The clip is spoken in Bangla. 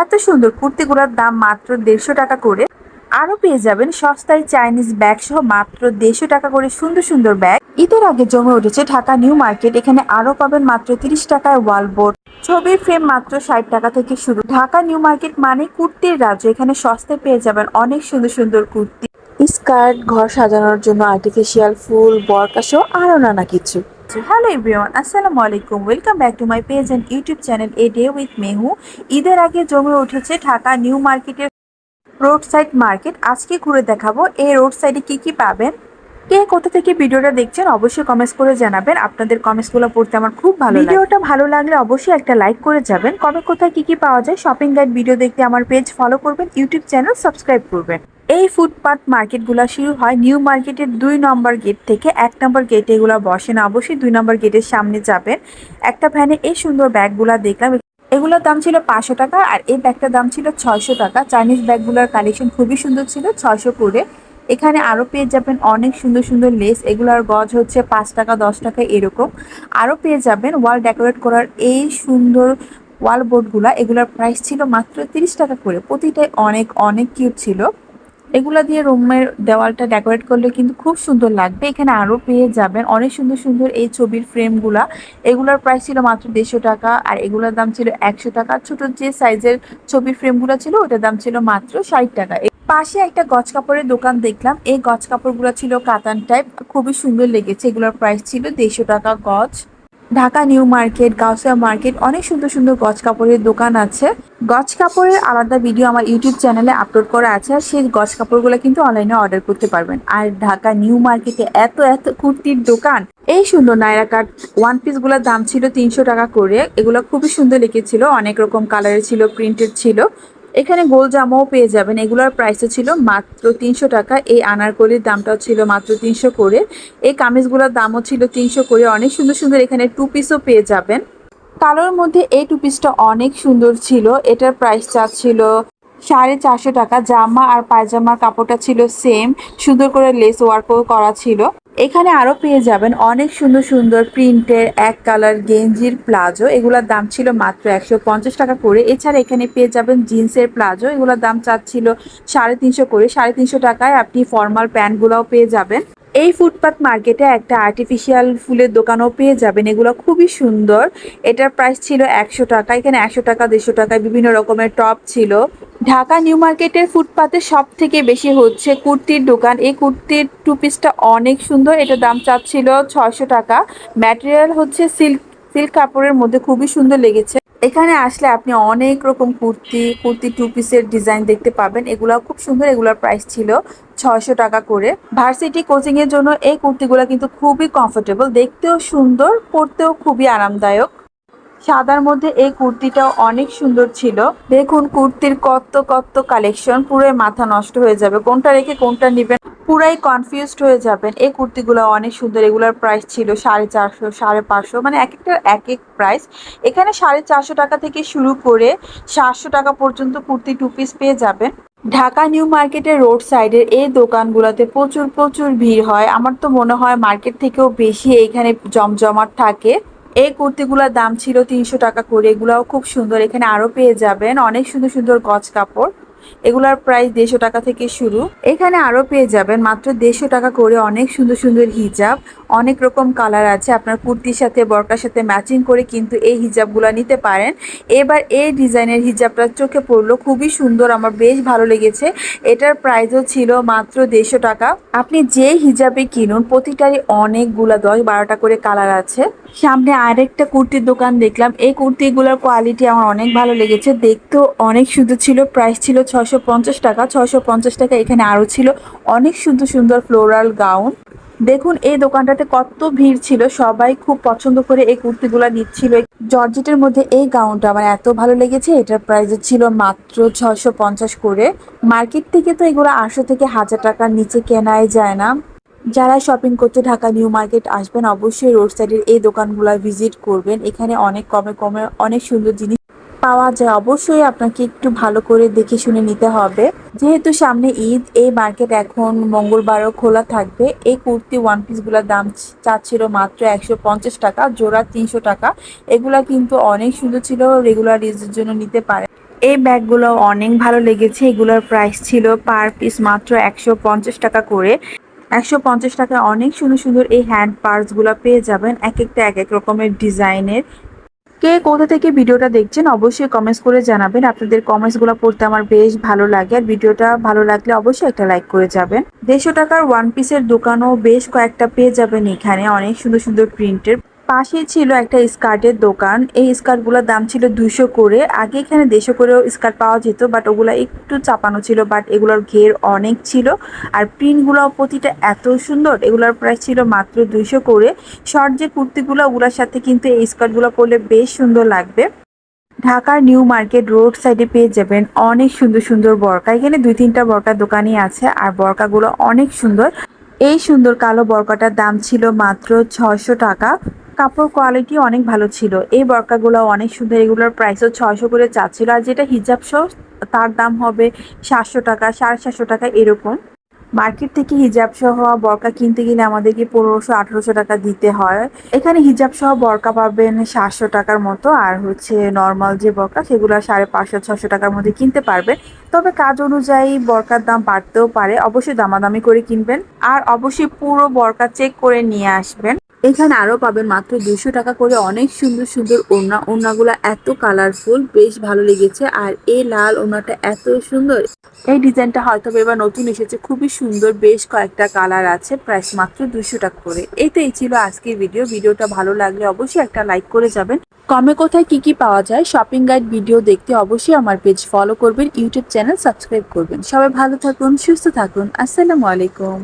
এত সুন্দর কুর্তিগুলোর দাম মাত্র দেড়শো টাকা করে। আরও পেয়ে যাবেন সস্তায় চাইনিজ ব্যাগ সহ মাত্র দেড়শো টাকা করে সুন্দর সুন্দর ব্যাগ। ঈদের আগে জমে উঠেছে ঢাকা নিউ মার্কেট, এখানে আরও পাবেন মাত্র তিরিশ টাকায় ওয়াল বোর্ড। ছবির ফ্রেম মাত্র ষাট টাকা থেকে শুরু। ঢাকা নিউ মার্কেট মানে কুর্তির রাজ্য, এখানে সস্তায় পেয়ে যাবেন অনেক সুন্দর সুন্দর কুর্তি। স্কার্ট, ঘর সাজানোর জন্য আর্টিফিশিয়াল ফুল, বরকা সহ আরও নানা কিছু। হ্যালো এভরিওয়ান আসসালামু আলাইকুম welcome back to my page and YouTube channel a day with Mehu ঈদের আগে জমে উঠেছে ঢাকা নিউ মার্কেটের রোড সাইড মার্কেট। আজকে ঘুরে দেখাবো এই রোড সাইডে কি কি পাবেন। কে কোথা থেকে ভিডিওটা দেখছেন অবশ্যই কমেন্টস করে জানাবেন। আপনাদের কমেন্টসগুলো পড়তে আমার খুব ভালো ভিডিওটা ভালো লাগলে অবশ্যই একটা লাইক করে যাবেন। কবে কোথায় কি কি পাওয়া যায় শপিং গাইড ভিডিও দেখতে আমার পেজ ফলো করবেন ইউটিউব চ্যানেল সাবস্ক্রাইব করবেন। এই ফুটপাথ মার্কেটগুলো শুরু হয় নিউ মার্কেটের দুই নম্বর গেট থেকে। এক নম্বর গেটে এগুলো বসে না, অবশ্যই দুই নম্বর গেটের সামনে যাবেন। একটা ভ্যানে এই সুন্দর ব্যাগগুলা দেখলাম। এগুলোর দাম ছিল পাঁচশো টাকা আর এই ব্যাগটার দাম ছিল ছয়শো টাকা। চাইনিজ ব্যাগগুলোর কালেকশন খুবই সুন্দর ছিল, ছয়শো করে। এখানে আরও পেয়ে যাবেন অনেক সুন্দর সুন্দর লেস এগুলোর গজ হচ্ছে পাঁচ টাকা, দশ টাকা এরকম। আরও পেয়ে যাবেন ওয়াল ডেকোরেট করার এই সুন্দর ওয়াল বোর্ডগুলো এগুলোর প্রাইস ছিল মাত্র তিরিশ টাকা করে। প্রতিটাই অনেক অনেক কিউট ছিল। এগুলা দিয়ে রুমের দেওয়ালটা ডেকোরেট করলে কিন্তু খুব সুন্দর লাগবে। এখানে আরও পেয়ে যাবেন। অনেক সুন্দর সুন্দর এই ছবির ফ্রেমগুলা এগুলোর প্রাইস ছিল মাত্র দেড়শো টাকা আর এগুলোর দাম ছিল একশো টাকা। ছোট যে সাইজের ছবির ফ্রেমগুলো ছিল, ওটার দাম ছিল মাত্র ষাট টাকা। পাশে একটা গজ কাপড়ের দোকান দেখলাম। এই গজ কাপড়গুলো ছিল কাতান টাইপ খুবই সুন্দর লেগেছে। এগুলোর প্রাইস ছিল দেড়শো টাকা গজ। Dhaka New Market, Gausia market অনেক সুন্দর সুন্দর গজ কাপড়ের দোকান আছে। গজ কাপড়ের আলাদা ভিডিও আমার ইউটিউব চ্যানেলে আপলোড করা আছে আর সেই গজ কাপড়গুলো কিন্তু অনলাইনে অর্ডার করতে পারবেন। আর ঢাকা নিউ মার্কেটে এত এত কুর্তির দোকান। এই সুন্দর নায়রা কাট ওয়ান পিসগুলোর দাম ছিল তিনশো টাকা করে। এগুলো খুবই সুন্দর লেগেছিল, অনেক রকম কালারের ছিল প্রিন্টেড ছিল। এখানে গোল জামাও পেয়ে যাবেন। এগুলোর প্রাইসও ছিল মাত্র তিনশো টাকা। এই আনারকলির দামটাও ছিল মাত্র তিনশো করে। এই কামিজগুলোর দামও ছিল তিনশো করে। অনেক সুন্দর সুন্দর এখানে টু পিসও পেয়ে যাবেন। কালোর মধ্যে এই টু পিসটা অনেক সুন্দর ছিল। এটার প্রাইস চাচ্ছিল সাড়ে চারশো টাকা। জামা আর পায়জামার কাপড়টা ছিল সেম সুন্দর করে লেস ওয়ার্কও করা ছিল। এখানে আরও পেয়ে যাবেন অনেক সুন্দর সুন্দর প্রিন্টের এক কালার গেঞ্জির প্লাজো। এগুলোর দাম ছিল মাত্র একশো পঞ্চাশ টাকা করে। এছাড়া এখানে পেয়ে যাবেন জিন্সের প্লাজো। এগুলোর দাম চাচ্ছিল সাড়ে তিনশো করে। সাড়ে তিনশো টাকায় আপনি ফর্মাল প্যান্টগুলোও পেয়ে যাবেন। এই ফুটপাথ মার্কেটে একটা আর্টিফিশিয়াল ফুলের দোকানও পেয়ে যাবেন। এগুলো খুবই সুন্দর। এটার প্রাইস ছিল একশো টাকা। এখানে একশো টাকা, দেড়শো টাকায় বিভিন্ন রকমের টপ ছিল। ঢাকা নিউ মার্কেটের ফুটপাতে সব থেকে বেশি হচ্ছে কুর্তির দোকান। এই কুর্তির টু পিসটা অনেক সুন্দর। এটার দাম চাচ্ছিল ছয়শো টাকা। ম্যাটেরিয়াল হচ্ছে সিল্ক সিল্ক কাপড়ের মধ্যে খুবই সুন্দর লেগেছে। এখানে আসলে আপনি অনেক রকম কুর্তি কুর্তি টু পিসের ডিজাইন দেখতে পাবেন। এগুলো খুব সুন্দর। এগুলোর প্রাইস ছিল ছয়শো টাকা করে। ভার্সিটি কোচিং এর জন্য এই কুর্তিগুলো কিন্তু খুবই কমফোর্টেবল দেখতেও সুন্দর, পরতেও খুবই আরামদায়ক। সাদার মধ্যে এই কুর্তিটাও অনেক সুন্দর ছিল। দেখুন, কুর্তির কত কত কালেকশন পুরো মাথা নষ্ট হয়ে যাবে। কোনটা রেখে কোনটা নেবেন, পুরাই কনফিউজড হয়ে যাবেন। এই কুর্তিগুলো অনেক সুন্দর, এগুলোর প্রাইস ছিল সাড়ে চারশো, সাড়ে পাঁচশো মানে এক একটা, এক এক প্রাইস এখানে সাড়ে চারশো টাকা থেকে শুরু করে সাতশো টাকা পর্যন্ত কুর্তি টু পিস পেয়ে যাবেন। ঢাকা নিউ মার্কেটের রোড সাইডের এই দোকানগুলোতে প্রচুর প্রচুর ভিড় হয়। আমার তো মনে হয় মার্কেট থেকেও বেশি এইখানে জমজমাট থাকে। এই কুর্তিগুলোর দাম ছিল তিনশো টাকা করে। এগুলাও খুব সুন্দর। এখানে আরও পেয়ে যাবেন। অনেক সুন্দর সুন্দর গজ কাপড়। এগুলার প্রাইস দেড়শো টাকা থেকে শুরু। এখানে আরও পেয়ে যাবেন মাত্র দেড়শো টাকা করে অনেক সুন্দর সুন্দর হিজাব। অনেক রকম কালার আছে। আপনার কুর্তির সাথে, বরকার সাথে ম্যাচিং করে কিন্তু এই হিজাবগুলো নিতে পারেন। এবার এই ডিজাইনের হিজাবটা চোখে পড়ল। খুবই সুন্দর। আমার বেশ ভালো লেগেছে। এটার প্রাইসও ছিল মাত্র দেড়শো টাকা। আপনি যে হিজাবে কিনুন, প্রতিটারই অনেকগুলা দশ বারোটা করে কালার আছে। সামনে আরেকটা কুর্তির দোকান দেখলাম। এই কুর্তিগুলোর কোয়ালিটি আমার অনেক ভালো লেগেছে। দেখতেও অনেক সুন্দর ছিল। প্রাইস ছিল ছশো পঞ্চাশ টাকা। ছশো পঞ্চাশ টাকা এখানে আরও ছিল। অনেক সুন্দর সুন্দর ফ্লোরাল গাউন দেখুন, এই দোকানটাতে কত ভিড় ছিল। সবাই খুব পছন্দ করে এই কুর্তিগুলো নিচ্ছিল। জর্জেটের মধ্যে এই গাউনটা আমার এত ভালো লেগেছে। এটার প্রাইস ছিল মাত্র ছশো করে। মার্কেট থেকে তো এগুলো আটশো থেকে হাজার টাকার নিচে কেনাই যায় না। যারা শপিং করতে ঢাকা নিউ মার্কেট আসবেন, অবশ্যই রোড সাইডের এই দোকানগুলো ভিজিট করবেন। এখানে অনেক কমে কমে অনেক সুন্দর জিনিস পাওয়া যায়। অবশ্যই আপনাকে একটু ভালো করে দেখে শুনে নিতে হবে। যেহেতু সামনে ঈদ, এই মার্কেট এখন মঙ্গলবারও খোলা থাকবে। এই কুর্তি ওয়ান পিসগুলোর দাম চাচ্ছিল মাত্র একশো পঞ্চাশ টাকা, জোড়া তিনশো টাকা। এগুলা কিন্তু অনেক সুন্দর ছিল রেগুলার ইউজের জন্য নিতে পারে। এই ব্যাগগুলো অনেক ভালো লেগেছে। এগুলোর প্রাইস ছিল পার পিস মাত্র একশো পঞ্চাশ টাকা করে। একশো পঞ্চাশ টাকায় অনেক সুন্দর সুন্দর এই হ্যান্ড পার্সগুলো পেয়ে যাবেন। এক একটা এক এক রকমের ডিজাইনের। কে কোথা থেকে ভিডিওটা দেখছেন অবশ্যই কমেন্টস করে জানাবেন। আপনাদের কমেন্টসগুলো পড়তে আমার বেশ ভালো লাগে। আর ভিডিওটা ভালো লাগলে অবশ্যই একটা লাইক করে যাবেন। দেড়শো টাকার ওয়ান পিসের দোকানও বেশ কয়েকটা পেয়ে যাবেন এখানে। অনেক সুন্দর সুন্দর প্রিন্টের পাশেই ছিল একটা স্কার্টের দোকান। এই স্কার্টগুলোর দাম ছিল দুশো করে। আগে এখানে দেড়শো করেও স্কার্ট পাওয়া যেত বাট ওগুলো একটু চাপানো ছিল বাট এগুলোর ঘের অনেক ছিল। আর প্রিন্টগুলো প্রতিটা এত সুন্দর, এগুলোর প্রাইস ছিল মাত্র দুইশো করে। শর্ট যে কুর্তিগুলো, ওগুলোর সাথে কিন্তু এই স্কার্টগুলো পরলে বেশ সুন্দর লাগবে। ঢাকার নিউ মার্কেট রোড সাইডে পেয়ে যাবেন অনেক সুন্দর সুন্দর বরকা। এখানে দুই তিনটা বরকার দোকানই আছে, আর বরকাগুলো অনেক সুন্দর। এই সুন্দর কালো বরকাটার দাম ছিল মাত্র ছশো টাকা। কাপড় কোয়ালিটি অনেক ভালো ছিল। এই বরকাগুলো অনেক সুন্দর। এগুলোর প্রাইসও ছয়শো করে চাচ্ছিল আর যেটা হিজাব সহ তার দাম হবে সাতশো টাকা, সাড়ে সাতশো টাকা এরকম। মার্কেট থেকে হিজাব সহ বরকা কিনতে গেলে আমাদেরকে পনেরোশো, আঠেরোশো টাকা দিতে হয়। এখানে হিজাব সহ বরকা পাবেন সাতশো টাকার মতো। আর হচ্ছে নর্মাল যে বরকা, সেগুলো সাড়ে পাঁচশো ছশো টাকার মধ্যে কিনতে পারবেন। তবে কাজ অনুযায়ী বরকার দাম বাড়তেও পারে। অবশ্যই দামাদামি করে কিনবেন। আর অবশ্যই পুরো বরকা চেক করে নিয়ে আসবেন। এখানে আরও পাবেন মাত্র দুশো টাকা করে অনেক সুন্দর সুন্দর ওড়না। ওড়নাগুলো এত কালারফুল বেশ ভালো লেগেছে। আর এই লাল ওড়নাটা এত সুন্দর। এই ডিজাইনটা হয়তো এবার নতুন এসেছে, খুবই সুন্দর, বেশ কয়েকটা কালার আছে, প্রাইস মাত্র দুশো টাকা করে। এটাই ছিল আজকের ভিডিও ভিডিওটা ভালো লাগলে অবশ্যই একটা লাইক করে যাবেন। কমে কোথায় কি কি পাওয়া যায় শপিং গাইড ভিডিও দেখতে অবশ্যই আমার পেজ ফলো করবেন ইউটিউব চ্যানেল সাবস্ক্রাইব করবেন। সবাই ভালো থাকুন, সুস্থ থাকুন। আসসালামু আলাইকুম।